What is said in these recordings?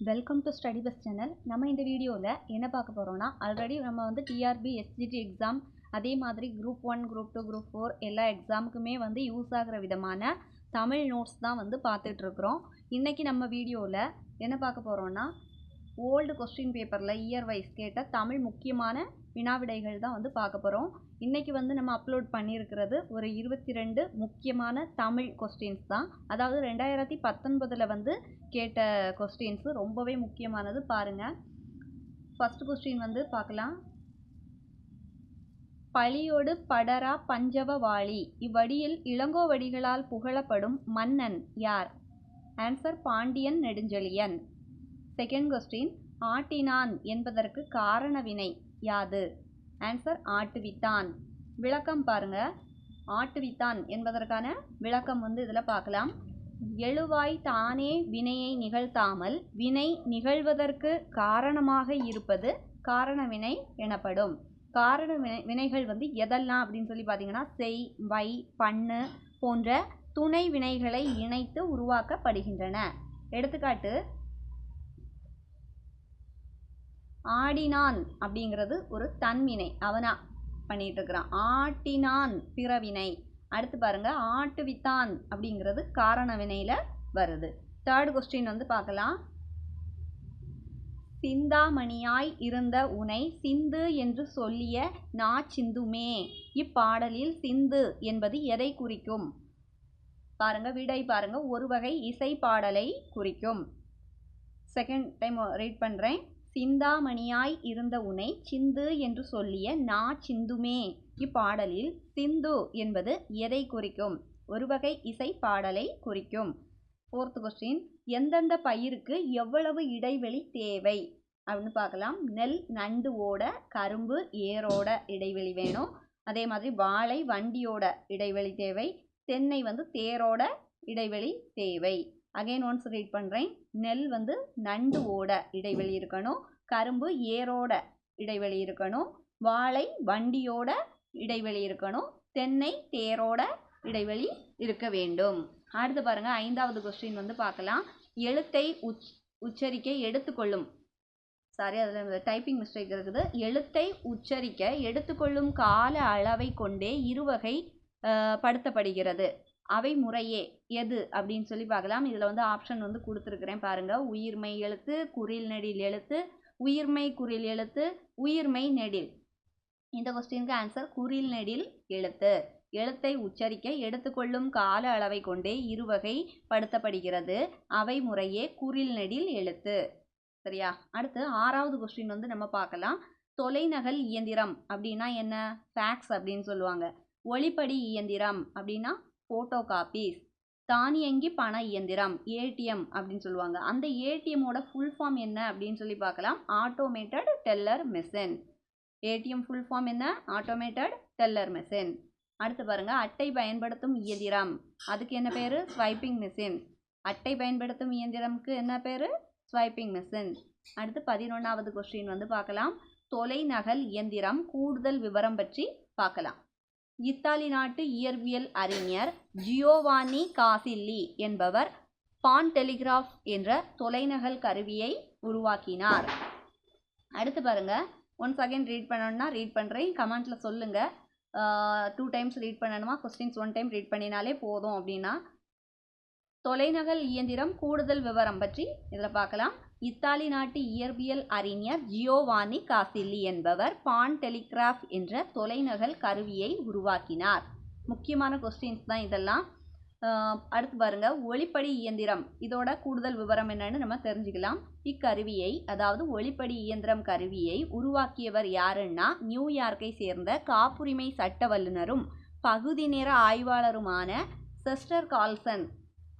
Welcome to study bus channel நம்ம இந்த வீடியோவில் என்ன பார்க்க போகிறோம்னா ஆல்ரெடி நம்ம வந்து டிஆர்பி எஸ்ஜிடி எக்ஸாம் அதே மாதிரி group one group two group four எல்லா எக்ஸாமுக்குமே வந்து யூஸ் ஆகிற விதமான தமிழ் நோட்ஸ் தான் வந்து பார்த்துட்ருக்குறோம் இன்றைக்கி நம்ம வீடியோவில் என்ன பார்க்க போகிறோன்னா ஓல்டு கொஸ்டின் பேப்பரில் இயர் வைஸ் கேட்ட தமிழ் முக்கியமான வினாவிடைகள் தான் வந்து பார்க்க போகிறோம் இன்றைக்கி வந்து நம்ம அப்லோட் பண்ணியிருக்கிறது ஒரு இருபத்தி ரெண்டு முக்கியமான தமிழ் கொஸ்டின்ஸ் தான். அதாவது ரெண்டாயிரத்தி பத்தொன்பதில் வந்து கேட்ட கொஸ்டின்ஸு ரொம்பவே முக்கியமானது பாருங்கள் ஃபஸ்ட் கொஸ்டின் வந்து பார்க்கலாம். பழியோடு படரா பஞ்சவ வாளி. இவ்வடியில் இளங்கோவடிகளால் புகழப்படும் மன்னன் யார்? Answer Pandian Nedunchezhiyan. Second question ஆட்டினான் என்பதற்கு காரண வினை யாது? ஆன்சர் ஆட்டுவித்தான். விளக்கம் பாருங்க. ஆட்டுவித்தான் என்பதற்கான விளக்கம் வந்து இதில் பார்க்கலாம். எழுவாய் தானே வினையை நிகழ்த்தாமல் வினை நிகழ்வதற்கு காரணமாக இருப்பது காரண வினை எனப்படும். காரண வினை வினைகள் வந்து எதெல்லாம் அப்படின்னு சொல்லி பார்த்தீங்கன்னா செய் வை பண்ணு போன்ற துணை வினைகளை இணைத்து உருவாக்கப்படுகின்றன. எடுத்துக்காட்டு ஆடினான் அப்படிங்கிறது ஒரு தன்வினை. அவனா பண்ணிட்டு இருக்கிறான் ஆட்டினான் பிறவினை. அடுத்து பாருங்க ஆட்டுவித்தான் அப்படிங்கிறது காரண வினையில வருது. தேர்ட் கொஸ்டின் வந்து பார்க்கலாம். சிந்தாமணியாய் இருந்த உனை சிந்து என்று சொல்லிய நா சிந்துமே. இப்பாடலில் சிந்து என்பது எதை குறிக்கும்? பாருங்க விடை பாருங்க. ஒரு வகை இசை பாடலை குறிக்கும். செகண்ட் டைம் ரீட் பண்ணுறேன் சிந்தாமணியாய் இருந்த உனை சிந்து என்று சொல்லிய நா சிந்துமே. இப்பாடலில் சிந்து என்பது எதை குறிக்கும்? ஒரு வகை இசை பாடலை குறிக்கும். ஃபோர்த் கொஸ்டின் எந்தெந்த பயிருக்கு எவ்வளவு இடைவெளி தேவை? அப்படின்னு பார்க்கலாம். நெல் நண்டு ஓட கரும்பு ஏரோட இடைவெளி வேணும். அதே மாதிரி வாழை வண்டியோட இடைவெளி தேவை. தென்னை வந்து தேரோட இடைவெளி தேவை. அகைன் ஒன்ஸ் ரீட் பண்ணுறேன் நெல் வந்து நண்டு ஓட இடைவெளி இருக்கணும். கரும்பு ஏரோட இடைவெளி இருக்கணும். வாழை வண்டியோட இடைவெளி இருக்கணும். தென்னை தேரோட இடைவெளி இருக்க வேண்டும். அடுத்து பாருங்கள் ஐந்தாவது கொஸ்டின் வந்து பார்க்கலாம். எழுத்தை உச் உச்சரிக்க எடுத்துக்கொள்ளும். சாரி அதில் டைப்பிங் மிஸ்டேக் இருக்குது. எழுத்தை உச்சரிக்க எடுத்துக்கொள்ளும் கால அளவை கொண்டே இருவகை படுத்தப்படுகிறது. அவை முறையே எது அப்படின்னு சொல்லி பார்க்கலாம். இதில் வந்து ஆப்ஷன் வந்து கொடுத்துருக்குறேன் பாருங்கள் உயிர்மை எழுத்து குறில் நெடில் எழுத்து உயிர்மை குறில் எழுத்து உயிர்மை நெடில். இந்த கொஸ்டினுக்கு ஆன்சர் குறில் நெடில் எழுத்து. எழுத்தை உச்சரிக்க எடுத்துக்கொள்ளும் கால அளவை கொண்டே இருவகை படுத்தப்படுகிறது. அவை முறையே குறில் நெடில் எழுத்து. சரியா? அடுத்து ஆறாவது கொஸ்டின் வந்து நம்ம பார்க்கலாம். தொலைநகல் இயந்திரம் அப்படின்னா என்ன? ஃபேக்ஸ் அப்படின்னு சொல்லுவாங்க. ஒளிப்படி இயந்திரம் அப்படின்னா ஃபோட்டோ காப்பீஸ் தானியங்கி பண இயந்திரம் ஏடிஎம் அப்படின்னு சொல்லுவாங்க. அந்த ஏடிஎம்மோட ஃபுல் ஃபார்ம் என்ன அப்படின்னு சொல்லி பார்க்கலாம். Automated teller machine ATM full form என்ன? ஆட்டோமேட்டட் டெல்லர் மெஷின் அடுத்து பாருங்க. அட்டை பயன்படுத்தும் இயந்திரம். அதுக்கு என்ன பேர்? ஸ்வைப்பிங் மிஷின் அட்டை பயன்படுத்தும் இயந்திரம்க்கு என்ன பேர்? ஸ்வைப்பிங் மிஷின் அடுத்து பதினொன்றாவது கொஸ்டின் வந்து பார்க்கலாம். தொலைநகல் இயந்திரம் கூடுதல் விவரம் பற்றி பார்க்கலாம். இத்தாலி நாட்டு இயற்பியல் அறிஞர் ஜியோவானி காசில்லி என்பவர் பான் டெலிகிராஃப் என்ற தொலைநகல் கருவியை உருவாக்கினார். அடுத்து பாருங்க. ஒன்ஸ் அகைன் ரீட் பண்ணணும்னா ரீட் பண்ணுறேன் கமெண்ட்டில் சொல்லுங்கள் டூ டைம்ஸ் ரீட் பண்ணணுமா? கொஸ்டின்ஸ் ஒன் டைம் ரீட் பண்ணினாலே போதும் அப்படின்னா. தொலைநகல் இயந்திரம் கூடுதல் விவரம் பற்றி இதில் பார்க்கலாம். இத்தாலி நாட்டு இயற்பியல் அறிஞர் ஜியோவானி காசில்லி என்பவர் பான் டெலிகிராஃப் என்ற தொலைநகல் கருவியை உருவாக்கினார். முக்கியமான கொஸ்டின்ஸ் தான் இதெல்லாம். அடுத்து பாருங்க. ஒளிப்படி இயந்திரம். இதோட கூடுதல் விவரம் என்னன்னு நம்ம தெரிஞ்சுக்கலாம். இக்கருவியை அதாவது ஒளிப்படி இயந்திரம் கருவியை உருவாக்கியவர் யாருன்னா நியூயார்க்கை சேர்ந்த காப்புரிமை சட்ட வல்லுநரும் பகுதி நேர ஆய்வாளருமான செஸ்டர் கால்சன்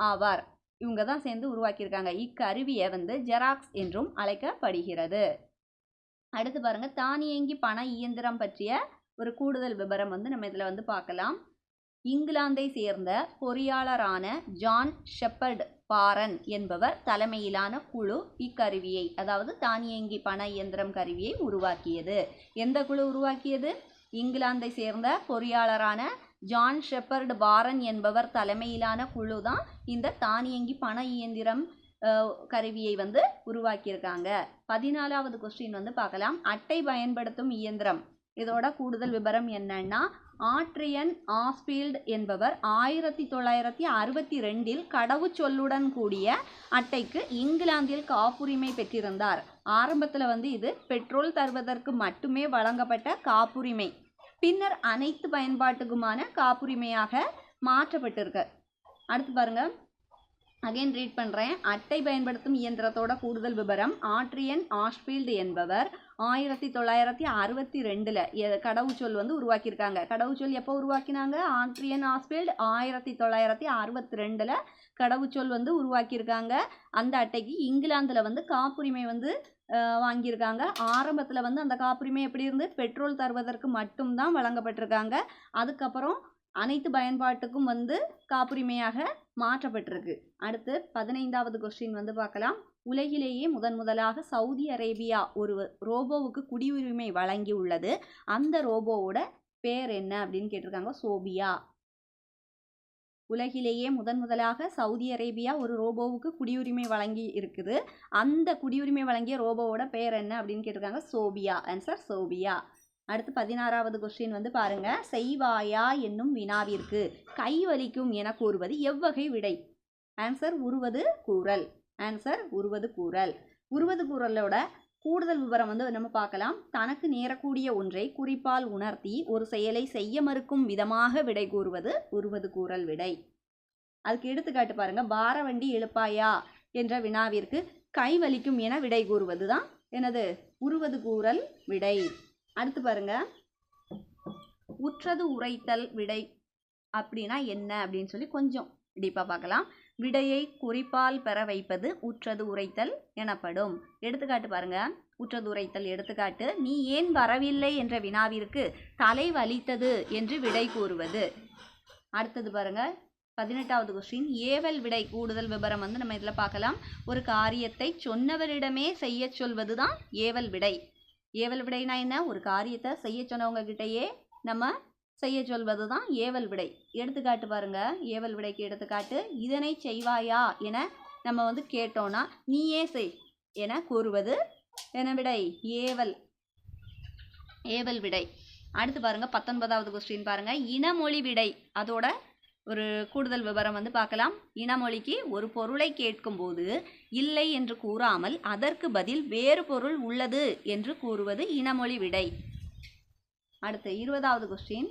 ஆவார். இவங்க தான் சேர்ந்து உருவாக்கியிருக்காங்க. இக்கருவியை வந்து ஜெராக்ஸ் என்றும் அழைக்கப்படுகிறது. அடுத்து பாருங்கள் தானியங்கி பண இயந்திரம் பற்றிய ஒரு கூடுதல் விவரம் வந்து நம்ம இதில் வந்து பார்க்கலாம். இங்கிலாந்தை சேர்ந்த பொறியாளரான ஜான் ஷெப்பர்ட் பாரன் என்பவர் தலைமையிலான குழு இக்கருவியை அதாவது தானியங்கி பண இயந்திரம் கருவியை உருவாக்கியது. எந்த குழு உருவாக்கியது? இங்கிலாந்தை சேர்ந்த பொறியாளரான ஜான் ஷெப்பர்டு வாரன் என்பவர் தலைமையிலான குழு தான் இந்த தானியங்கி பண இயந்திரம் கருவியை வந்து உருவாக்கியிருக்காங்க. பதினாலாவது கொஸ்டின் வந்து பார்க்கலாம். அட்டை பயன்படுத்தும் இயந்திரம். இதோட கூடுதல் விவரம் என்னன்னா ஆட்ரியன் ஆஸ்பீல்டு என்பவர் ஆயிரத்தி தொள்ளாயிரத்தி அறுபத்தி ரெண்டில் கடவுச்சொல்லுடன் கூடிய அட்டைக்கு இங்கிலாந்தில் காப்புரிமை பெற்றிருந்தார். ஆரம்பத்தில் வந்து இது பெட்ரோல் தருவதற்கு மட்டுமே வழங்கப்பட்ட காப்புரிமை. பின்னர் அனைத்து பயன்பாட்டுக்குமான காப்புரிமையாக மாற்றப்பட்டிருக்கு. அடுத்து பாருங்க. அகைன் ரீட் பண்ணுறேன் அட்டை பயன்படுத்தும் இயந்திரத்தோட கூடுதல் விவரம். ஆட்ரியன் ஆஷ்பீல்டு என்பவர். ஆயிரத்தி தொள்ளாயிரத்தி அறுபத்தி ரெண்டில் கடவுச்சொல் வந்து உருவாக்கியிருக்காங்க. கடவுச்சொல் எப்போ உருவாக்கினாங்க? ஆண்ட்ரியன் ஆஸ்பெல்ட் ஆயிரத்தி தொள்ளாயிரத்தி அறுபத்தி ரெண்டில் கடவுச்சொல் வந்து உருவாக்கியிருக்காங்க. அந்த அட்டைக்கு இங்கிலாந்தில் வந்து காப்புரிமை வந்து வாங்கியிருக்காங்க. ஆரம்பத்தில் வந்து அந்த காப்புரிமை எப்படி இருந்து பெட்ரோல் தருவதற்கு மட்டும்தான் வழங்கப்பட்டிருக்காங்க. அதுக்கப்புறம் அனைத்து பயன்பாட்டுக்கும் வந்து காப்புரிமையாக மாற்றப்பட்டிருக்கு. அடுத்து பதினைந்தாவது கொஸ்டின் வந்து பார்க்கலாம். உலகிலேயே முதன் முதலாக சவுதி அரேபியா ஒரு ரோபோவுக்கு குடியுரிமை வழங்கி உள்ளது அந்த ரோபோவோட பேர் என்ன அப்படின்னு கேட்டிருக்காங்க சோபியா. உலகிலேயே முதன் முதலாக சவுதி அரேபியா ஒரு ரோபோவுக்கு குடியுரிமை வழங்கி இருக்குது. அந்த குடியுரிமை வழங்கிய ரோபோவோட பேர் என்ன அப்படின்னு கேட்டிருக்காங்க சோபியா. Answer Sophia. அடுத்து பதினாறாவது கொஸ்டின் வந்து பாருங்க. செய்வாயா என்னும் வினாவிற்கு கை வலிக்கும் என கூறுவது எவ்வகை விடை? ஆன்சர் உருவது கூறல். ஆன்சர் உருவது கூறல். உருவது கூறலோட கூடுதல் விவரம் வந்து நம்ம பார்க்கலாம். தனக்கு நேரக்கூடிய ஒன்றை குறிப்பால் உணர்த்தி ஒரு செயலை செய்ய மறுக்கும் விதமாக விடை கூறுவது உருவது கூறல் விடை. அதுக்கு எடுத்துக்காட்டு பாருங்க. பார வண்டி இழுப்பாயா என்ற வினாவிற்கு கை வலிக்கும் என விடை கூறுவது தான் எனது உருவது கூறல் விடை. அடுத்து பாருங்க. உற்றது உரைத்தல் விடை அப்படின்னா என்ன அப்படின்னு சொல்லி கொஞ்சம் டீப்பாக பார்க்கலாம். விடையை குறிப்பால் பெற வைப்பது உற்றது உரைத்தல் எனப்படும். எடுத்துக்காட்டு பாருங்க. உற்றது உரைத்தல் எடுத்துக்காட்டு நீ ஏன் வரவில்லை என்ற வினாவிற்கு தலை வலித்தது என்று விடை கூறுவது. அடுத்தது பாருங்க. பதினெட்டாவது கொஸ்டின் ஏவல் விடை கூடுதல் விவரம் வந்து நம்ம இதில் பார்க்கலாம். ஒரு காரியத்தை சொன்னவரிடமே செய்ய சொல்வது தான் ஏவல் விடை. ஏவல் விடைனா என்ன? ஒரு காரியத்தை செய்ய சொன்னவங்க கிட்டேயே நம்ம செய்ய சொல்வது தான் ஏவல் விடை. எடுத்துக்காட்டு பாருங்க. ஏவல் விடைக்கு எடுத்துக்காட்டு இதனை செய்வாயா? என நம்ம வந்து கேட்டோம்னா நீயே செய்? என கூறுவது என விடை? ஏவல் ஏவல் விடை. அடுத்து பாருங்க பத்தொன்பதாவது கொஸ்டின் பாருங்க. இனமொழி விடை. அதோட ஒரு கூடுதல் விவரம் வந்து பார்க்கலாம். இனமொழிக்கு ஒரு பொருளை கேட்கும்போது இல்லை என்று கூறாமல் அதற்கு பதில் வேறு பொருள் உள்ளது என்று கூறுவது இனமொழி விடை. அடுத்து இருபதாவது கொஸ்டின்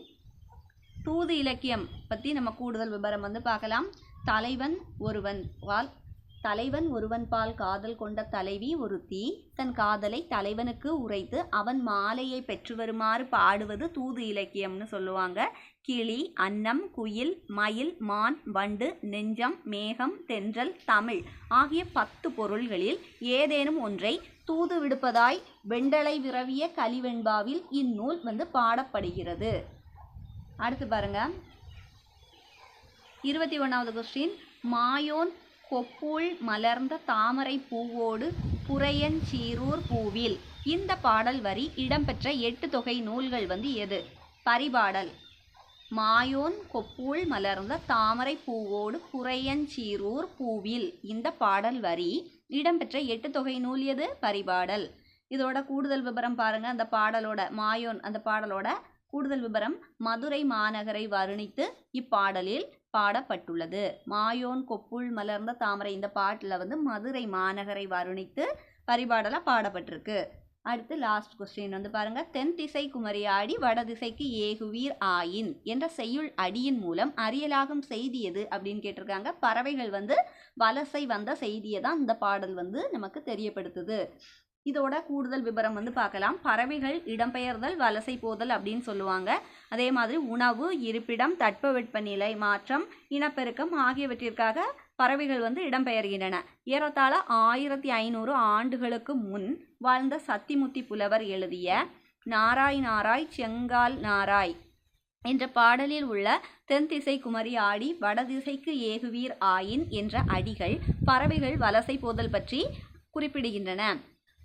தூது இலக்கியம் பற்றி நம்ம கூடுதல் விவரம் வந்து பார்க்கலாம். தலைவன் ஒருவன். வால் தலைவன் ஒருவன்பால் காதல் கொண்ட தலைவி ஒருத்தி தன் காதலை தலைவனுக்கு உரைத்து அவன் மாலையை பெற்று வருமாறு பாடுவது தூது இலக்கியம்னு சொல்லுவாங்க. கிளி அன்னம் குயில் மயில் மான் வண்டு நெஞ்சம் மேகம் தென்றல் தமிழ் ஆகிய பத்து பொருள்களில் ஏதேனும் ஒன்றை தூது விடுப்பதாய் வெண்டலை விரவிய கலிவெண்பாவில் இந்நூல் வந்து பாடப்படுகிறது. அடுத்து பாருங்க. இருபத்தி ஒன்றாவது கொஸ்டின் மாயோன் கொப்புள் மலர்ந்த தாமரை பூவோடு புரையஞ்சீரூர் பூவில். இந்த பாடல் வரி இடம்பெற்ற எட்டு தொகை நூல்கள் வந்து எது? பரிபாடல். மாயோன் கொப்புள் மலர்ந்த தாமரை பூவோடு புறையஞ்சீரூர் பூவில். இந்த பாடல் வரி இடம்பெற்ற எட்டு தொகை நூல் எது? பரிபாடல். இதோட கூடுதல் விவரம் பாருங்க. அந்த பாடலோட மாயோன் அந்த பாடலோட கூடுதல் விவரம் மதுரை மாநகரை வருணித்து இப்பாடலில் பாடப்பட்டுள்ளது. மாயோன் கொப்புள் மலர்ந்த தாமரை இந்த பாட்டில் வந்து மதுரை மாநகரை வருணித்து பரிபாடலாக பாடப்பட்டிருக்கு. அடுத்து லாஸ்ட் கொஸ்டின் வந்து பாருங்க. தென் திசை குமரியாடி வடதிசைக்கு ஏகுவீர் ஆயின் என்ற செய்யுள் அடியின் மூலம் அறியலாகும் செய்தி எது அப்படின்னு கேட்டிருக்காங்க. பறவைகள் வந்து வலசை வந்த செய்தியை தான் இந்த பாடல் வந்து நமக்கு தெரியப்படுத்துது. இதோட கூடுதல் விவரம் வந்து பார்க்கலாம். பறவைகள் இடம்பெயர்தல் வலசை போதல் அப்படின்னு சொல்லுவாங்க. அதே மாதிரி உணவு இருப்பிடம் தட்பவெட்பநிலை மாற்றம் இனப்பெருக்கம் ஆகியவற்றிற்காக பறவைகள் வந்து இடம்பெயர்கின்றன. ஏறத்தாழ ஆயிரத்தி ஐநூறு ஆண்டுகளுக்கு முன் வாழ்ந்த சத்திமுத்தி புலவர் எழுதிய நாராய் நாராய் செங்கால் நாராய் என்ற பாடலில் உள்ள தென்திசை குமரி ஆடி வடதிசைக்கு ஏகுவீர் ஆயின் என்ற அடிகள் பறவைகள் வலசை போதல் பற்றி குறிப்பிடுகின்றன.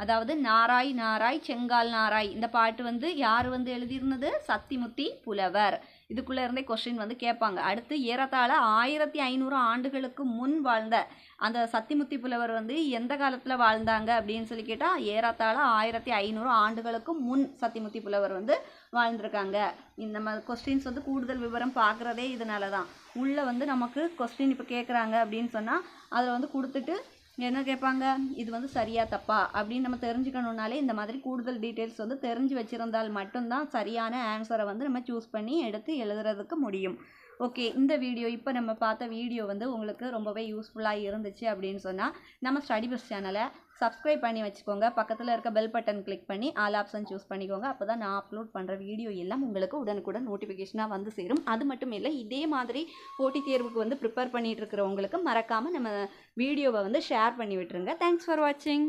அதாவது நாராய் நாராய் செங்கால் நாராய். இந்த பாட்டு வந்து யார் வந்து எழுதியிருந்தது? சத்திமுத்தி புலவர். இதுக்குள்ளே இருந்தே கொஸ்டின் வந்து கேட்பாங்க. அடுத்து ஏறத்தாழ ஆயிரத்தி ஐநூறு ஆண்டுகளுக்கு முன் வாழ்ந்த அந்த சத்திமுத்தி புலவர் வந்து எந்த காலத்தில் வாழ்ந்தாங்க அப்படின்னு சொல்லி கேட்டால் ஏறத்தாழ ஆயிரத்தி ஐநூறு ஆண்டுகளுக்கு முன் சத்திமுத்தி புலவர் வந்து வாழ்ந்திருக்காங்க. இந்த கொஸ்டின்ஸ் வந்து கூடுதல் விவரம் பார்க்குறதே இதனால தான் உள்ளே வந்து நமக்கு கொஸ்டின் இப்போ கேட்குறாங்க அப்படின்னு சொன்னால் அதில் வந்து கொடுத்துட்டு என்ன கேட்பாங்க? இது வந்து சரியா தப்பா? அப்படின்னு நம்ம தெரிஞ்சுக்கணுன்னாலே இந்த மாதிரி கூடுதல் டீட்டெயில்ஸ் வந்து தெரிஞ்சு வச்சுருந்தால் மட்டும்தான் சரியான ஆன்சரை வந்து நம்ம சூஸ் பண்ணி எடுத்து எழுதுறதுக்கு முடியும். ஓகே இந்த வீடியோ இப்போ நம்ம பார்த்த வீடியோ வந்து உங்களுக்கு ரொம்பவே யூஸ்ஃபுல்லாக இருந்துச்சு அப்படின்னு சொன்னால் நம்ம ஸ்டடி பஸ் சேனலை சப்ஸ்கிரைப் பண்ணி வச்சுக்கோங்க. பக்கத்தில் இருக்க பெல் பட்டன் கிளிக் பண்ணி ஆல் ஆப்ஷன் சூஸ் பண்ணிக்கோங்க. அப்போ தான் நான் அப்லோட் பண்ணுற வீடியோ எல்லாம் உங்களுக்கு உடனுக்குடன் நோட்டிஃபிகேஷனாக வந்து சேரும். அது மட்டும் இல்லை இதே மாதிரி போட்டித் தேர்வுக்கு வந்து ப்ரிப்பேர் பண்ணிகிட்டு இருக்கிறவங்களுக்கு மறக்காமல் நம்ம வீடியோவை வந்து ஷேர் பண்ணி விட்டுருங்க. தேங்க்ஸ் ஃபார் வாட்சிங்